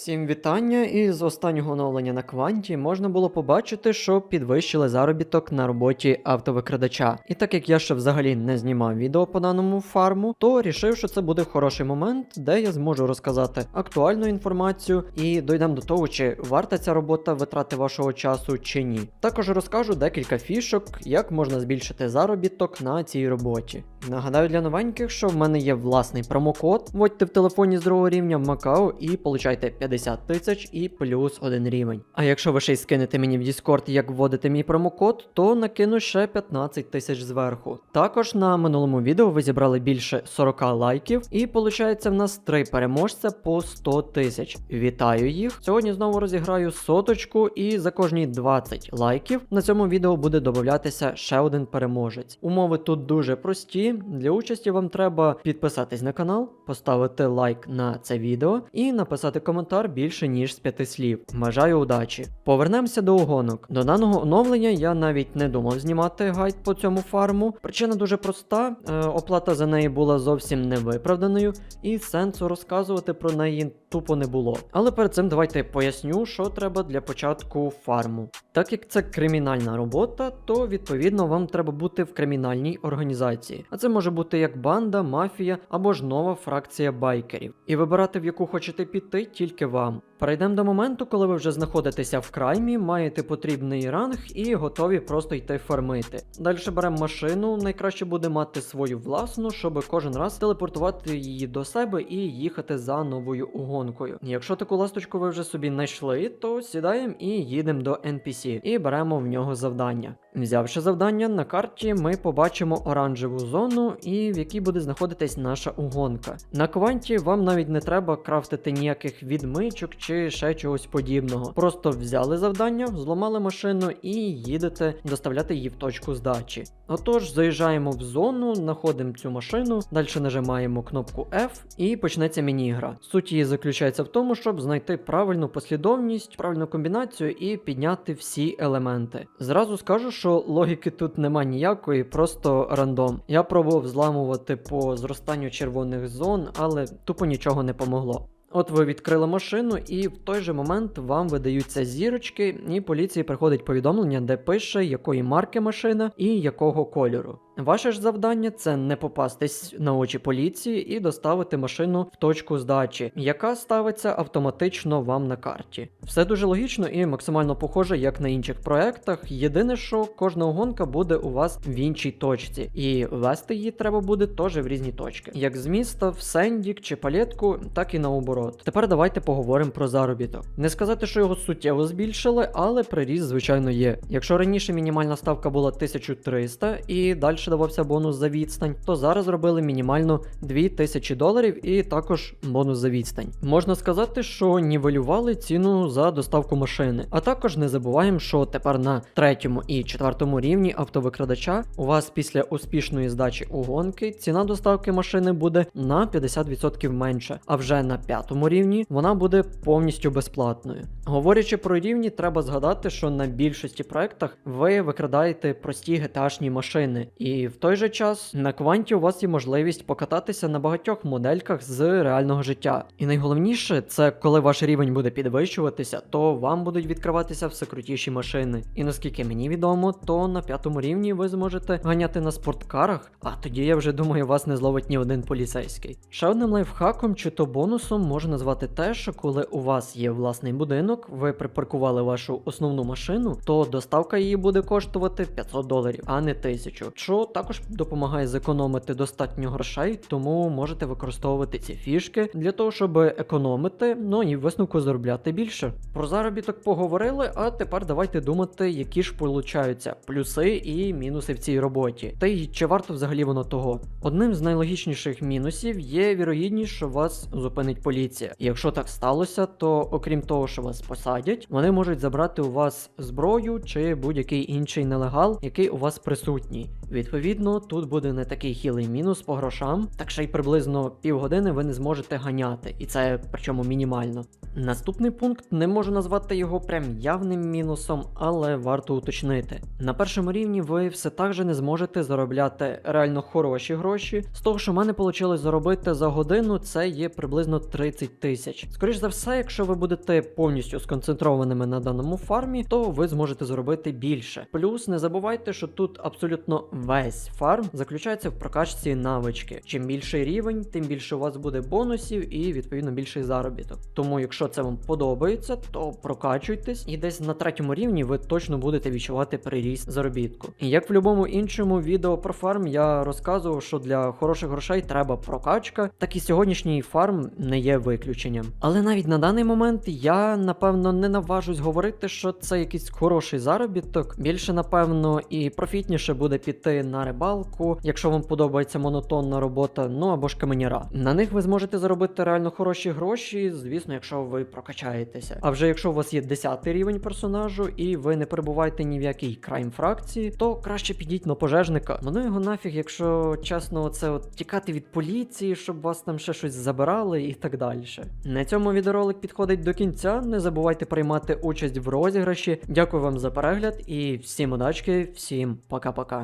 Всім вітання! І з останнього оновлення на кванті можна було побачити, що підвищили заробіток на роботі автовикрадача. І так як я ще взагалі не знімав відео по даному фарму, то рішив, що це буде хороший момент, де я зможу розказати актуальну інформацію і дойдемо до того, чи варта ця робота витрати вашого часу чи ні. Також розкажу декілька фішок, як можна збільшити заробіток на цій роботі. Нагадаю для новеньких, що в мене є власний промокод. Вводьте в телефоні з другого рівня в Макао і получайте 50 тисяч і плюс один рівень. А якщо ви ще й скинете мені в Discord, як вводити мій промокод, то накину ще 15 тисяч зверху. Також на минулому відео ви зібрали більше 40 лайків, і виходить в нас три переможця по 100 тисяч. Вітаю їх! Сьогодні знову розіграю соточку, і за кожні 20 лайків на цьому відео буде додатися ще один переможець. Умови тут дуже прості. Для участі вам треба підписатись на канал, поставити лайк на це відео і написати коментар більше ніж з п'яти слів. Бажаю удачі. Повернемося до угонок. До даного оновлення я навіть не думав знімати гайд по цьому фарму. Причина дуже проста: е, оплата за неї була зовсім невиправданою, і сенсу розказувати про неї тупо не було. Але перед цим давайте поясню, що треба для початку фарму. Так як це кримінальна робота, то відповідно вам треба бути в кримінальній організації. А це може бути як банда, мафія або ж нова фракція байкерів. І вибирати в яку хочете піти тільки вам. Перейдемо до моменту, коли ви вже знаходитеся в краймі, маєте потрібний ранг і готові просто йти фармити. Далі беремо машину, найкраще буде мати свою власну, щоб кожен раз телепортувати її до себе і їхати за новою угонкою. Якщо таку ласточку ви вже собі знайшли, то сідаємо і їдемо до NPC і беремо в нього завдання. Взявши завдання на карті, ми побачимо оранжеву зону, і в якій буде знаходитись наша угонка. На кванті вам навіть не треба крафтити ніяких відмичок чи ще чогось подібного. Просто взяли завдання, зламали машину і їдете доставляти її в точку здачі. Отож, заїжджаємо в зону, знаходимо цю машину, далі нажимаємо кнопку F і почнеться міні-гра. Суть її заключається в тому, щоб знайти правильну послідовність, правильну комбінацію і підняти всі елементи. Зразу скажу, що логіки тут нема ніякої, просто рандом. Я пробував зламувати по зростанню червоних зон, але тупо нічого не помогло. От ви відкрили машину, і в той же момент вам видаються зірочки, і поліції приходить повідомлення, де пише, якої марки машина і якого кольору. Ваше ж завдання це не попастись на очі поліції і доставити машину в точку здачі, яка ставиться автоматично вам на карті. Все дуже логічно і максимально похоже, як на інших проектах. Єдине, що кожна гонка буде у вас в іншій точці, і вести її треба буде теж в різні точки, як з міста в Сендік чи палетку, так і наоборот. Тепер давайте поговоримо про заробіток. Не сказати, що його суттєво збільшили, але приріст, звичайно, є. Якщо раніше мінімальна ставка була 1300 і далі давався бонус за відстань, то зараз зробили мінімально 2000 доларів і також бонус за відстань. Можна сказати, що нівелювали ціну за доставку машини. А також не забуваємо, що тепер на третьому і четвертому рівні автовикрадача у вас після успішної здачі угонки ціна доставки машини буде на 50% менше, а вже на п'ятому рівні вона буде повністю безплатною. Говорячи про рівні, треба згадати, що на більшості проектах ви викрадаєте прості GTA-шні машини, і в той же час на кванті у вас є можливість покататися на багатьох модельках з реального життя. І найголовніше, це коли ваш рівень буде підвищуватися, то вам будуть відкриватися все крутіші машини. І наскільки мені відомо, то на п'ятому рівні ви зможете ганяти на спорткарах, а тоді я вже думаю, вас не зловить ні один поліцейський. Ще одним лайфхаком чи то бонусом можна назвати те, що коли у вас є власний будинок, ви припаркували вашу основну машину, то доставка її буде коштувати 500 доларів, а не 1000. Що також допомагає зекономити достатньо грошей, тому можете використовувати ці фішки для того, щоб економити, ну і в висновку заробляти більше. Про заробіток поговорили, а тепер давайте думати, які ж получаються плюси і мінуси в цій роботі. Та й чи варто взагалі воно того? Одним з найлогічніших мінусів є вірогідність, що вас зупинить поліція. Якщо так сталося, то окрім того, що вас посадять, вони можуть забрати у вас зброю чи будь-який інший нелегал, який у вас присутній. Відповідно тут буде не такий хілий мінус по грошам, так ще й приблизно півгодини ви не зможете ганяти, і це причому мінімально. Наступний пункт не можу назвати його прям явним мінусом, але варто уточнити. На першому рівні ви все так же не зможете заробляти реально хороші гроші. З того, що в мене вийшло заробити за годину, це є приблизно 30 тисяч. Скоріш за все, якщо ви будете повністю сконцентрованими на даному фармі, то ви зможете заробити більше. Плюс не забувайте, що тут абсолютно весь фарм заключається в прокачці навички. Чим більший рівень, тим більше у вас буде бонусів і відповідно більший заробіток. Тому, якщо це вам подобається, то прокачуйтесь, і десь на третьому рівні ви точно будете відчувати приріст заробітку. І як в будь-якому іншому відео про фарм я розказував, що для хороших грошей треба прокачка, так і сьогоднішній фарм не є виключенням. Але навіть на даний момент я напевно не наважусь говорити, що це якийсь хороший заробіток. Більше напевно і профітніше буде піти на рибалку, якщо вам подобається монотонна робота, ну або ж каменяра. На них ви зможете заробити реально хороші гроші, звісно, якщо ви прокачаєтеся. А вже якщо у вас є 10 рівень персонажу і ви не перебуваєте ні в якій крайм фракції, то краще підіть на пожежника. Ну його нафіг, якщо чесно, це от тікати від поліції, щоб вас там ще щось забирали і так далі. На цьому відеоролик підходить до кінця. Не забувайте приймати участь в розіграші. Дякую вам за перегляд і всім удачки, всім пока-пока.